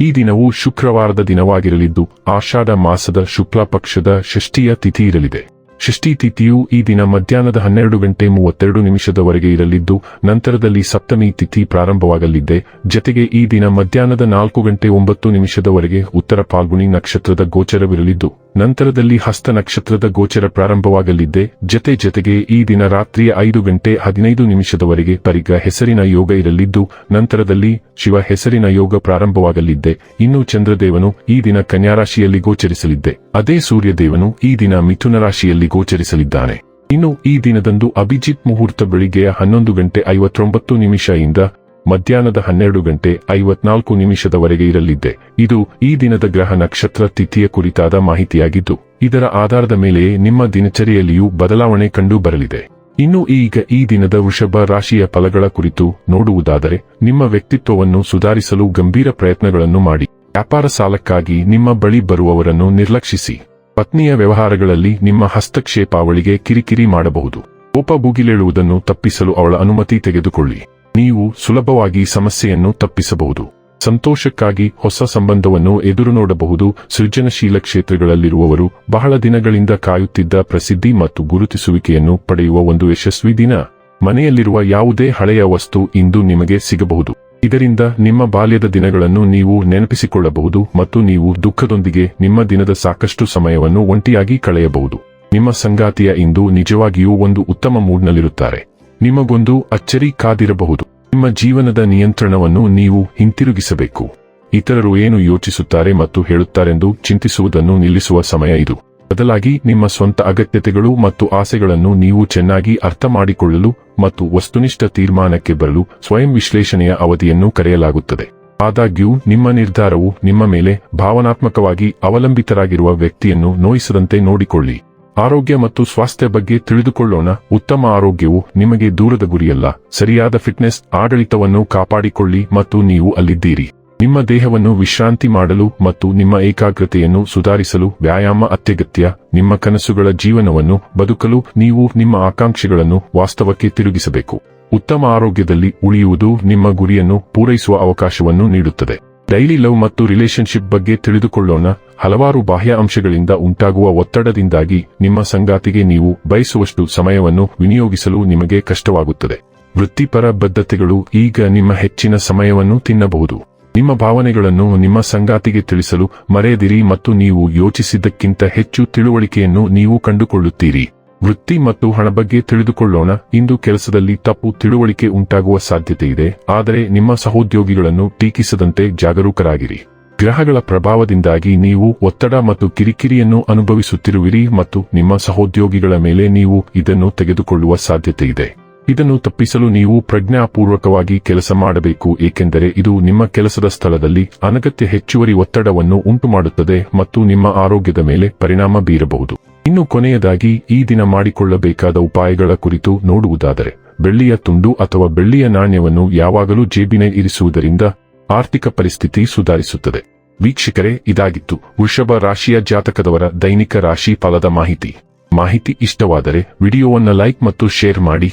ಈ ದಿನವು ಶುಕ್ರವಾರದ ದಿನವಾಗಿರಲಿದ್ದು ಆಷಾಢ ಮಾಸದ ಶುಕ್ಲ ಪಕ್ಷದ ಷಷ್ಠಿಯ ತಿಥಿ ಇರಲಿದೆ. ಷಷ್ಠಿ ತಿಥಿಯು ಈ ದಿನ ಮಧ್ಯಾಹ್ನದ ಹನ್ನೆರಡು ಗಂಟೆ ಮೂವತ್ತೆರಡು ನಿಮಿಷದವರೆಗೆ ಇರಲಿದ್ದು, ನಂತರದಲ್ಲಿ ಸಪ್ತಮಿ ತಿಥಿ ಪ್ರಾರಂಭವಾಗಲಿದೆ. ಜತೆಗೆ ಈ ದಿನ ಮಧ್ಯಾಹ್ನದ ನಾಲ್ಕು ಗಂಟೆ ಒಂಬತ್ತು ನಿಮಿಷದವರೆಗೆ ಉತ್ತರ ಪಾಲ್ಗುಣಿ ನಕ್ಷತ್ರದ ಗೋಚರವಿರಲಿದ್ದು, ನಂತರದಲ್ಲಿ ಹಸ್ತ ನಕ್ಷತ್ರದ ಗೋಚರ ಪ್ರಾರಂಭವಾಗಲಿದ್ದೆ ಜತೆ ಜತೆಗೆ ಈ ದಿನ ರಾತ್ರಿಯ ಐದು ಗಂಟೆ ಹದಿನೈದು ನಿಮಿಷದವರೆಗೆ ಪರಿಗ ಹೆಸರಿನ ಯೋಗ ಇರಲಿದ್ದು, ನಂತರದಲ್ಲಿ ಶಿವ ಹೆಸರಿನ ಯೋಗ ಪ್ರಾರಂಭವಾಗಲಿದ್ದೆ ಇನ್ನು ಚಂದ್ರದೇವನು ಈ ದಿನ ಕನ್ಯಾರಾಶಿಯಲ್ಲಿ ಗೋಚರಿಸಲಿದ್ದೆ. ಅದೇ ಸೂರ್ಯದೇವನು ಈ ದಿನ ಮಿಥುನ ರಾಶಿಯಲ್ಲಿ ಗೋಚರಿಸಲಿದ್ದಾನೆ. ಇನ್ನು ಈ ದಿನದಂದು ಅಭಿಜಿತ್ ಮುಹೂರ್ತ ಬೆಳಿಗ್ಗೆಯ ಹನ್ನೊಂದು ಗಂಟೆ ಐವತ್ತೊಂಬತ್ತು ನಿಮಿಷದಿಂದ ಮಧ್ಯಾಹ್ನದ ಹನ್ನೆರಡು ಗಂಟೆ ಐವತ್ನಾಲ್ಕು ನಿಮಿಷದವರೆಗೆ ಇರಲಿದ್ದೆ. ಇದು ಈ ದಿನದ ಗ್ರಹ ನಕ್ಷತ್ರ ತಿಥಿಯ ಕುರಿತಾದ ಮಾಹಿತಿಯಾಗಿದ್ದು, ಇದರ ಆಧಾರದ ಮೇಲೆಯೇ ನಿಮ್ಮ ದಿನಚರಿಯಲ್ಲಿಯೂ ಬದಲಾವಣೆ ಕಂಡು ಬರಲಿದೆ ಇನ್ನು ಈಗ ಈ ದಿನದ ವೃಷಭ ರಾಶಿಯ ಫಲಗಳ ಕುರಿತು ನೋಡುವುದಾದರೆ, ನಿಮ್ಮ ವ್ಯಕ್ತಿತ್ವವನ್ನು ಸುಧಾರಿಸಲು ಗಂಭೀರ ಪ್ರಯತ್ನಗಳನ್ನು ಮಾಡಿ. ವ್ಯಾಪಾರ ಸಾಲಕ್ಕಾಗಿ ನಿಮ್ಮ ಬಳಿ ಬರುವವರನ್ನು ನಿರ್ಲಕ್ಷಿಸಿ. ಪತ್ನಿಯ ವ್ಯವಹಾರಗಳಲ್ಲಿ ನಿಮ್ಮ ಹಸ್ತಕ್ಷೇಪ ಅವಳಿಗೆ ಕಿರಿಕಿರಿ ಮಾಡಬಹುದು. ಕೋಪ ಭೂಗಿಲೇಳುವುದನ್ನು ತಪ್ಪಿಸಲು ಅವಳ ಅನುಮತಿ ತೆಗೆದುಕೊಳ್ಳಿ. ನೀವು ಸುಲಭವಾಗಿ ಸಮಸ್ಯೆಯನ್ನು ತಪ್ಪಿಸಬಹುದು. ಸಂತೋಷಕ್ಕಾಗಿ ಹೊಸ ಸಂಬಂಧವನ್ನು ಎದುರು ನೋಡಬಹುದು ಸೃಜನಶೀಲ ಕ್ಷೇತ್ರಗಳಲ್ಲಿರುವವರು ಬಹಳ ದಿನಗಳಿಂದ ಕಾಯುತ್ತಿದ್ದ ಪ್ರಸಿದ್ಧಿ ಮತ್ತು ಗುರುತಿಸುವಿಕೆಯನ್ನು ಪಡೆಯುವ ಒಂದು ಯಶಸ್ವಿ ದಿನ. ಮನೆಯಲ್ಲಿರುವ ಯಾವುದೇ ಹಳೆಯ ವಸ್ತು ಇಂದು ನಿಮಗೆ ಸಿಗಬಹುದು. ಇದರಿಂದ ನಿಮ್ಮ ಬಾಲ್ಯದ ದಿನಗಳನ್ನು ನೀವು ನೆನಪಿಸಿಕೊಳ್ಳಬಹುದು ಮತ್ತು ನೀವು ದುಃಖದೊಂದಿಗೆ ನಿಮ್ಮ ದಿನದ ಸಾಕಷ್ಟು ಸಮಯವನ್ನು ಒಂಟಿಯಾಗಿ ಕಳೆಯಬಹುದು. ನಿಮ್ಮ ಸಂಗಾತಿಯ ಇಂದು ನಿಜವಾಗಿಯೂ ಒಂದು ಉತ್ತಮ ಮೂಡ್ನಲ್ಲಿರುತ್ತಾರೆ. ನಿಮಗೊಂದು ಅಚ್ಚರಿ ಕಾದಿರಬಹುದು. ನಿಮ್ಮ ಜೀವನದ ನಿಯಂತ್ರಣವನ್ನು ನೀವು ಹಿಂತಿರುಗಿಸಬೇಕು. ಇತರರು ಏನು ಯೋಚಿಸುತ್ತಾರೆ ಮತ್ತು ಹೇಳುತ್ತಾರೆಂದು ಚಿಂತಿಸುವುದನ್ನು ನಿಲ್ಲಿಸುವ ಸಮಯ ಇದು. ಬದಲಾಗಿ ನಿಮ್ಮ ಸ್ವಂತ ಅಗತ್ಯತೆಗಳು ಮತ್ತು ಆಸೆಗಳನ್ನು ನೀವು ಚೆನ್ನಾಗಿ ಅರ್ಥ ಮಾಡಿಕೊಳ್ಳಲು ಮತ್ತು ವಸ್ತುನಿಷ್ಠ ತೀರ್ಮಾನಕ್ಕೆ ಬರಲು ಸ್ವಯಂ ವಿಶ್ಲೇಷಣೆಯ ಅವಧಿಯನ್ನು ಕರೆಯಲಾಗುತ್ತದೆ. ಆದಾಗ್ಯೂ, ನಿಮ್ಮ ನಿರ್ಧಾರವು ನಿಮ್ಮ ಮೇಲೆ ಭಾವನಾತ್ಮಕವಾಗಿ ಅವಲಂಬಿತರಾಗಿರುವ ವ್ಯಕ್ತಿಯನ್ನು ನೋಯಿಸದಂತೆ ನೋಡಿಕೊಳ್ಳಿ. ಆರೋಗ್ಯ ಮತ್ತು ಸ್ವಾಸ್ಥ್ಯ ಬಗ್ಗೆ ತಿಳಿದುಕೊಳ್ಳೋಣ. ಉತ್ತಮ ಆರೋಗ್ಯವು ನಿಮಗೆ ದೂರದ ಗುರಿಯಲ್ಲ. ಸರಿಯಾದ ಫಿಟ್ನೆಸ್, ಆಡಳಿತವನ್ನು ಕಾಪಾಡಿಕೊಳ್ಳಿ ಮತ್ತು ನೀವು ಅಲ್ಲಿದ್ದೀರಿ. ನಿಮ್ಮ ದೇಹವನ್ನು ವಿಶ್ರಾಂತಿ ಮಾಡಲು ಮತ್ತು ನಿಮ್ಮ ಏಕಾಗ್ರತೆಯನ್ನು ಸುಧಾರಿಸಲು ವ್ಯಾಯಾಮ ಅತ್ಯಗತ್ಯ, ನಿಮ್ಮ ಕನಸುಗಳ ಜೀವನವನ್ನು ಬದುಕಲು ನೀವು ನಿಮ್ಮ ಆಕಾಂಕ್ಷೆಗಳನ್ನು ವಾಸ್ತವಕ್ಕೆ ತಿರುಗಿಸಬೇಕು. ಉತ್ತಮ ಆರೋಗ್ಯದಲ್ಲಿ ಉಳಿಯುವುದು ನಿಮ್ಮ ಗುರಿಯನ್ನು ಪೂರೈಸುವ ಅವಕಾಶವನ್ನು ನೀಡುತ್ತದೆ. ಡೈಲಿ ಲವ್ ಮತ್ತು ರಿಲೇಶನ್ಶಿಪ್ ಬಗ್ಗೆ ತಿಳಿದುಕೊಳ್ಳೋಣ. ಹಲವಾರು ಬಾಹ್ಯ ಅಂಶಗಳಿಂದ ಉಂಟಾಗುವ ಒತ್ತಡದಿಂದಾಗಿ ನಿಮ್ಮ ಸಂಗಾತಿಗೆ ನೀವು ಬಯಸುವಷ್ಟು ಸಮಯವನ್ನು ವಿನಿಯೋಗಿಸಲು ನಿಮಗೆ ಕಷ್ಟವಾಗುತ್ತದೆ. ವೃತ್ತಿಪರ ಬದ್ಧತೆಗಳು ಈಗ ನಿಮ್ಮ ಹೆಚ್ಚಿನ ಸಮಯವನ್ನು ತಿನ್ನಬಹುದು. ನಿಮ್ಮ ಭಾವನೆಗಳನ್ನು ನಿಮ್ಮ ಸಂಗಾತಿಗೆ ತಿಳಿಸಲು ಮರೆಯದಿರಿ ಮತ್ತು ನೀವು ಯೋಚಿಸಿದ್ದಕ್ಕಿಂತ ಹೆಚ್ಚು ತಿಳುವಳಿಕೆಯನ್ನು ನೀವು ಕಂಡುಕೊಳ್ಳುತ್ತೀರಿ. ವೃತ್ತಿ ಮತ್ತು ಹಣ ಬಗ್ಗೆ ತಿಳಿದುಕೊಳ್ಳೋಣ. ಇಂದು ಕೆಲಸದಲ್ಲಿ ತಪ್ಪು ತಿಳುವಳಿಕೆ ಉಂಟಾಗುವ ಸಾಧ್ಯತೆ ಇದೆ ಆದರೆ ನಿಮ್ಮ ಸಹೋದ್ಯೋಗಿಗಳನ್ನು ಟೀಕಿಸದಂತೆ ಜಾಗರೂಕರಾಗಿರಿ. ಗ್ರಹಗಳ ಪ್ರಭಾವದಿಂದಾಗಿ ನೀವು ಒತ್ತಡ ಮತ್ತು ಕಿರಿಕಿರಿಯನ್ನು ಅನುಭವಿಸುತ್ತಿರುವಿರಿ ಮತ್ತು ನಿಮ್ಮ ಸಹೋದ್ಯೋಗಿಗಳ ಮೇಲೆ ನೀವು ಇದನ್ನು ತೆಗೆದುಕೊಳ್ಳುವ ಸಾಧ್ಯತೆ ಇದೆ ಇದನ್ನು ತಪ್ಪಿಸಲು ನೀವು ಪ್ರಜ್ಞಾಪೂರ್ವಕವಾಗಿ ಕೆಲಸ ಮಾಡಬೇಕು, ಏಕೆಂದರೆ ಇದು ನಿಮ್ಮ ಕೆಲಸದ ಸ್ಥಳದಲ್ಲಿ ಅನಗತ್ಯ ಹೆಚ್ಚುವರಿ ಒತ್ತಡವನ್ನು ಉಂಟುಮಾಡುತ್ತದೆ ಮತ್ತು ನಿಮ್ಮ ಆರೋಗ್ಯದ ಮೇಲೆ ಪರಿಣಾಮ ಬೀರಬಹುದು. ಇನ್ನು ಕೊನೆಯದಾಗಿ, ಈ ದಿನ ಮಾಡಿಕೊಳ್ಳಬೇಕಾದ ಉಪಾಯಗಳ ಕುರಿತು ನೋಡುವುದಾದರೆ, ಬೆಳ್ಳಿಯ ತುಂಡು ಅಥವಾ ಬೆಳ್ಳಿಯ ನಾಣ್ಯವನ್ನು ಯಾವಾಗಲೂ ಜೇಬಿನ ಇರಿಸುವುದರಿಂದ ಆರ್ಥಿಕ ಪರಿಸ್ಥಿತಿ ಸುಧಾರಿಸುತ್ತದೆ. ವೀಕ್ಷಕರೇ, ಇದಾಗಿತ್ತು ವೃಷಭ ರಾಶಿಯ ಜಾತಕದವರ ದೈನಿಕ ರಾಶಿ ಫಲದ ಮಾಹಿತಿ. ಮಾಹಿತಿ ಇಷ್ಟವಾದರೆ, ವಿಡಿಯೋವನ್ನು ಲೈಕ್ ಮತ್ತು ಶೇರ್ ಮಾಡಿ.